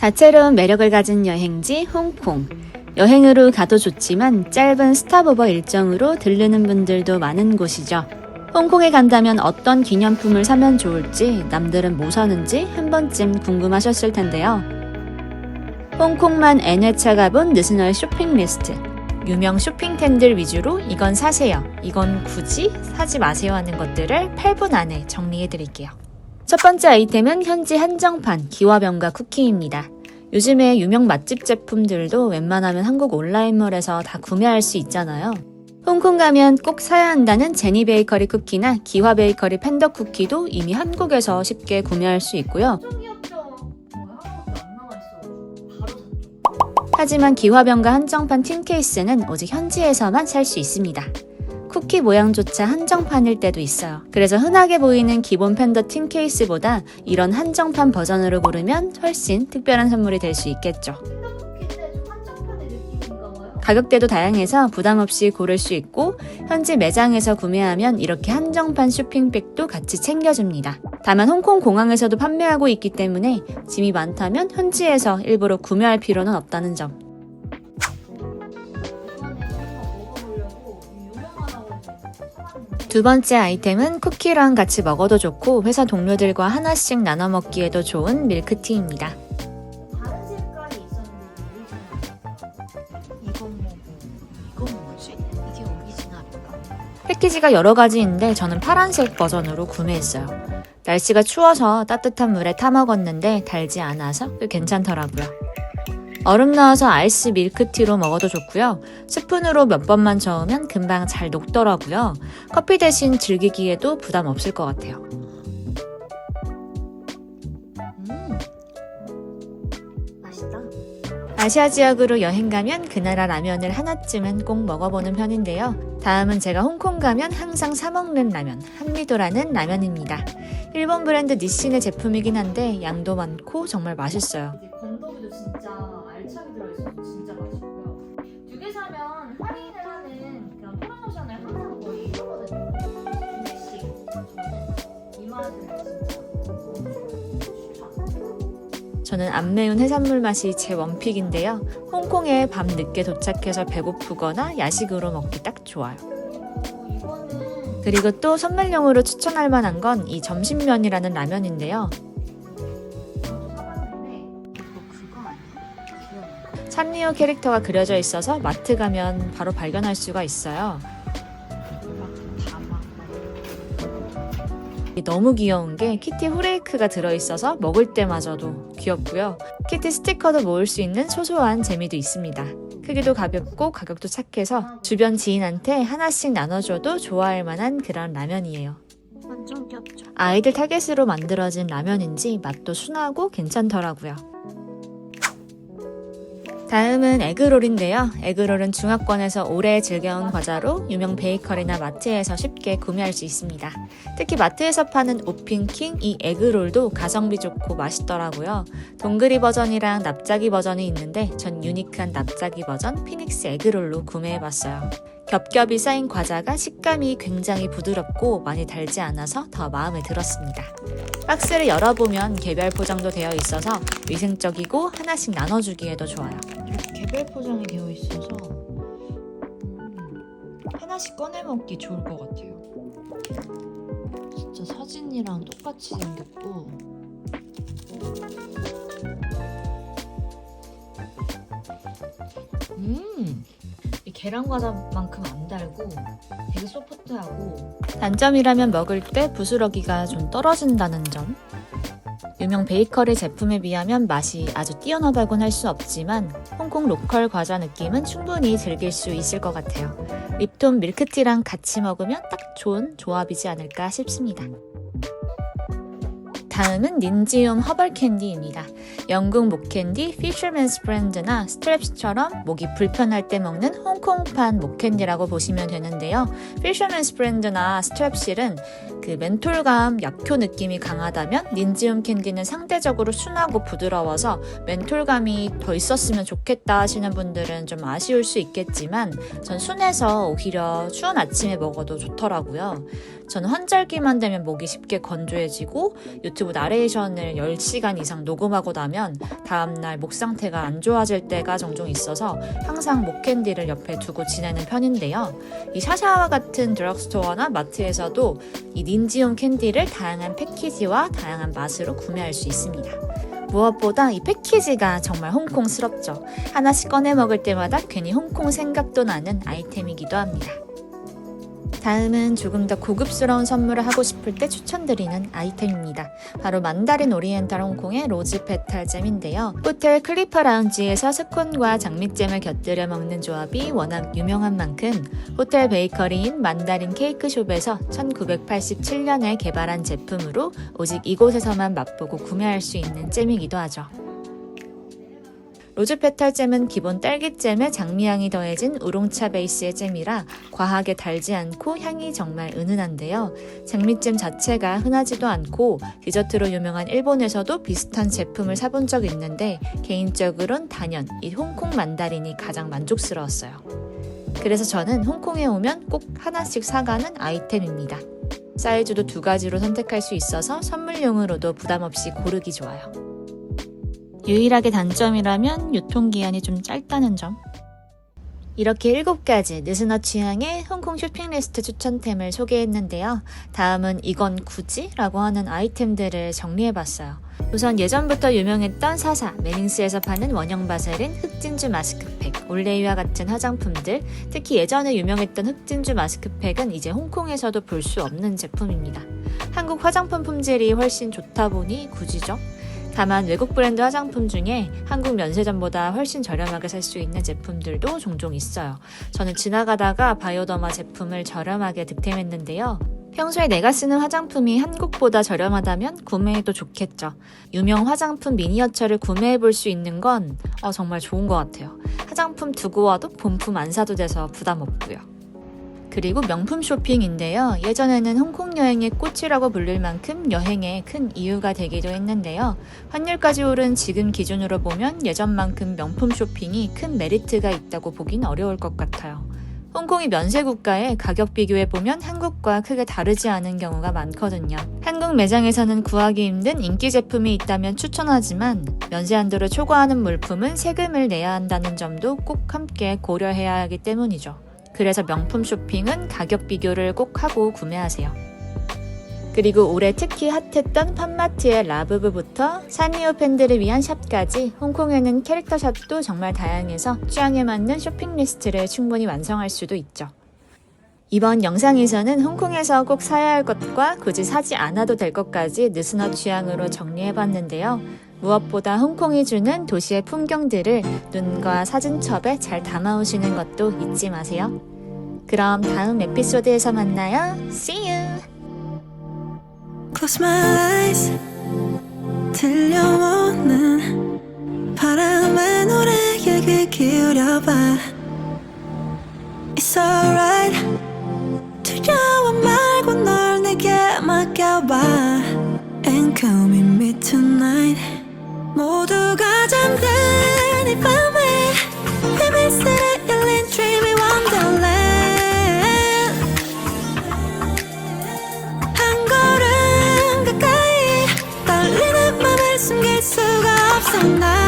다채로운 매력을 가진 여행지 홍콩. 여행으로 가도 좋지만 짧은 스탑오버 일정으로 들르는 분들도 많은 곳이죠. 홍콩에 간다면 어떤 기념품을 사면 좋을지 남들은 뭐 사는지 한 번쯤 궁금하셨을 텐데요. 홍콩만 N회차 가 본 느스널 쇼핑 리스트. 유명 쇼핑템들 위주로 이건 사세요. 이건 굳이 사지 마세요 하는 것들을 8분 안에 정리해 드릴게요. 첫 번째 아이템은 현지 한정판 기와병과 쿠키입니다. 요즘에 유명 맛집 제품들도 웬만하면 한국 온라인몰에서 다 구매할 수 있잖아요. 홍콩 가면 꼭 사야 한다는 제니 베이커리 쿠키나 기화 베이커리 팬더 쿠키도 이미 한국에서 쉽게 구매할 수 있고요. 하지만 기화병과 한정판 틴 케이스는 오직 현지에서만 살 수 있습니다. 쿠키 모양조차 한정판일 때도 있어요. 그래서 흔하게 보이는 기본 팬더 틴 케이스보다 이런 한정판 버전으로 고르면 훨씬 특별한 선물이 될 수 있겠죠. 가격대도 다양해서 부담 없이 고를 수 있고 현지 매장에서 구매하면 이렇게 한정판 쇼핑백도 같이 챙겨줍니다. 다만 홍콩 공항에서도 판매하고 있기 때문에 짐이 많다면 현지에서 일부러 구매할 필요는 없다는 점. 두 번째 아이템은 쿠키랑 같이 먹어도 좋고 회사 동료들과 하나씩 나눠 먹기에도 좋은 밀크티입니다. 다른 색깔이 있었는데 오리지널 이건 뭐고 이건 뭐지? 이게 오리지널인가? 패키지가 여러 가지인데 저는 파란색 버전으로 구매했어요. 날씨가 추워서 따뜻한 물에 타 먹었는데 달지 않아서 꽤 괜찮더라고요. 얼음 넣어서 아이스 밀크티로 먹어도 좋고요. 스푼으로 몇 번만 저으면 금방 잘 녹더라고요. 커피 대신 즐기기에도 부담 없을 것 같아요. 음 맛있다. 아시아 지역으로 여행 가면 그 나라 라면을 하나쯤은 꼭 먹어보는 편인데요. 다음은 제가 홍콩 가면 항상 사먹는 라면, 한미도라는 라면입니다. 일본 브랜드 니신의 제품이긴 한데 양도 많고 정말 맛있어요. 진짜 알차게 들어있어서 진짜 맛있고요. 두 개 사면 할인을 하는 그런 프로모션을 항상 거의 하거든요. 두 개씩 저는 이 맛을 진짜. 저는 안 매운 해산물 맛이 제 원픽인데요. 홍콩에 밤 늦게 도착해서 배고프거나 야식으로 먹기 딱 좋아요. 어, 그리고 또 선물용으로 추천할 만한 건 이 점심면이라는 라면인데요. 산리오 캐릭터가 그려져 있어서 마트 가면 바로 발견할 수가 있어요. 너무 귀여운 게 키티 후레이크가 들어있어서 먹을 때마저도 귀엽고요. 키티 스티커도 모을 수 있는 소소한 재미도 있습니다. 크기도 가볍고 가격도 착해서 주변 지인한테 하나씩 나눠줘도 좋아할 만한 그런 라면이에요. 완전 귀엽죠? 아이들 타겟으로 만들어진 라면인지 맛도 순하고 괜찮더라고요. 다음은 에그롤인데요. 에그롤은 중화권에서 오래 즐겨온 과자로 유명 베이커리나 마트에서 쉽게 구매할 수 있습니다. 특히 마트에서 파는 오핀킹 이 에그롤도 가성비 좋고 맛있더라고요. 동그리 버전이랑 납작이 버전이 있는데 전 유니크한 납작이 버전 피닉스 에그롤로 구매해봤어요. 겹겹이 쌓인 과자가 식감이 굉장히 부드럽고 많이 달지 않아서 더 마음에 들었습니다. 박스를 열어보면 개별 포장도 되어 있어서 위생적이고 하나씩 나눠주기에도 좋아요. 개별 포장이 되어 있어서 음, 하나씩 꺼내 먹기 좋을 것 같아요. 진짜 사진이랑 똑같이 생겼고 음, 이 계란 과자만큼 안 달고 되게 소프트하고 단점이라면 먹을 때 부스러기가 좀 떨어진다는 점. 유명 베이커리 제품에 비하면 맛이 아주 뛰어나다곤 할 수 없지만 홍콩 로컬 과자 느낌은 충분히 즐길 수 있을 것 같아요. 립톤 밀크티랑 같이 먹으면 딱 좋은 조합이지 않을까 싶습니다. 다음은 닌지움 허벌 캔디입니다. 영국 목캔디 피셔맨스 프렌드나 스트랩스처럼 목이 불편할 때 먹는 홍콩판 목캔디라고 보시면 되는데요. 피셔맨스 프렌드나 스트랩실은 그 멘톨감 약효 느낌이 강하다면 닌지움 캔디는 상대적으로 순하고 부드러워서 멘톨감이 더 있었으면 좋겠다 하시는 분들은 좀 아쉬울 수 있겠지만 전 순해서 오히려 추운 아침에 먹어도 좋더라고요. 저는 환절기만 되면 목이 쉽게 건조해지고 유튜브 그리고 나레이션을 10시간 이상 녹음하고 나면 다음날 목 상태가 안 좋아질 때가 종종 있어서 항상 목캔디를 옆에 두고 지내는 편인데요. 이 샤샤와 같은 드럭스토어나 마트에서도 이 닌지온 캔디를 다양한 패키지와 다양한 맛으로 구매할 수 있습니다. 무엇보다 이 패키지가 정말 홍콩스럽죠. 하나씩 꺼내 먹을 때마다 괜히 홍콩 생각도 나는 아이템이기도 합니다. 다음은 조금 더 고급스러운 선물을 하고 싶을 때 추천드리는 아이템입니다. 바로 만다린 오리엔탈 홍콩의 로즈 페탈 잼인데요. 호텔 클리퍼 라운지에서 스콘과 장미잼을 곁들여 먹는 조합이 워낙 유명한 만큼 호텔 베이커리인 만다린 케이크숍에서 1987년에 개발한 제품으로 오직 이곳에서만 맛보고 구매할 수 있는 잼이기도 하죠. 로즈 페탈잼은 기본 딸기잼에 장미향이 더해진 우롱차 베이스의 잼이라 과하게 달지 않고 향이 정말 은은한데요. 장미잼 자체가 흔하지도 않고 디저트로 유명한 일본에서도 비슷한 제품을 사본 적 있는데 개인적으론 단연 이 홍콩 만다린이 가장 만족스러웠어요. 그래서 저는 홍콩에 오면 꼭 하나씩 사가는 아이템입니다. 사이즈도 두 가지로 선택할 수 있어서 선물용으로도 부담 없이 고르기 좋아요. 유일하게 단점이라면 유통기한이 좀 짧다는 점. 이렇게 7가지 느스너 취향의 홍콩 쇼핑 리스트 추천템을 소개했는데요. 다음은 이건 굳이? 라고 하는 아이템들을 정리해봤어요. 우선 예전부터 유명했던 사사, 매닝스에서 파는 원형 바세린, 흑진주 마스크팩, 올레이와 같은 화장품들, 특히 예전에 유명했던 흑진주 마스크팩은 이제 홍콩에서도 볼 수 없는 제품입니다. 한국 화장품 품질이 훨씬 좋다 보니 굳이죠? 다만 외국 브랜드 화장품 중에 한국 면세점보다 훨씬 저렴하게 살 수 있는 제품들도 종종 있어요. 저는 지나가다가 바이오더마 제품을 저렴하게 득템했는데요. 평소에 내가 쓰는 화장품이 한국보다 저렴하다면 구매해도 좋겠죠. 유명 화장품 미니어처를 구매해 볼 수 있는 건 어, 정말 좋은 것 같아요. 화장품 두고 와도 본품 안 사도 돼서 부담 없고요. 그리고 명품 쇼핑인데요. 예전에는 홍콩 여행의 꽃이라고 불릴 만큼 여행에 큰 이유가 되기도 했는데요. 환율까지 오른 지금 기준으로 보면 예전만큼 명품 쇼핑이 큰 메리트가 있다고 보긴 어려울 것 같아요. 홍콩이 면세 국가에 가격 비교해 보면 한국과 크게 다르지 않은 경우가 많거든요. 한국 매장에서는 구하기 힘든 인기 제품이 있다면 추천하지만 면세 한도를 초과하는 물품은 세금을 내야 한다는 점도 꼭 함께 고려해야 하기 때문이죠. 그래서 명품 쇼핑은 가격 비교를 꼭 하고 구매하세요. 그리고 올해 특히 핫했던 팜마트의 라부부부터 사니오 팬들을 위한 샵까지 홍콩에는 캐릭터 샵도 정말 다양해서 취향에 맞는 쇼핑 리스트를 충분히 완성할 수도 있죠. 이번 영상에서는 홍콩에서 꼭 사야 할 것과 굳이 사지 않아도 될 것까지 느스너 취향으로 정리해봤는데요. 무엇보다 홍콩이 주는 도시의 풍경들을 눈과 사진첩에 잘 담아오시는 것도 잊지 마세요. 그럼 다음 에피소드에서 만나요. See you! Close my eyes 들려오는 바람의 노래에 귀 기울여봐 It's alright 두려워 말고 널 내게 맡겨봐 And come me tonight 모두가 잠든 이 밤에 비밀스레 열린 dreamy wonderland. 한 걸음 가까이 떨리는 마음을 숨길 수가 없었나?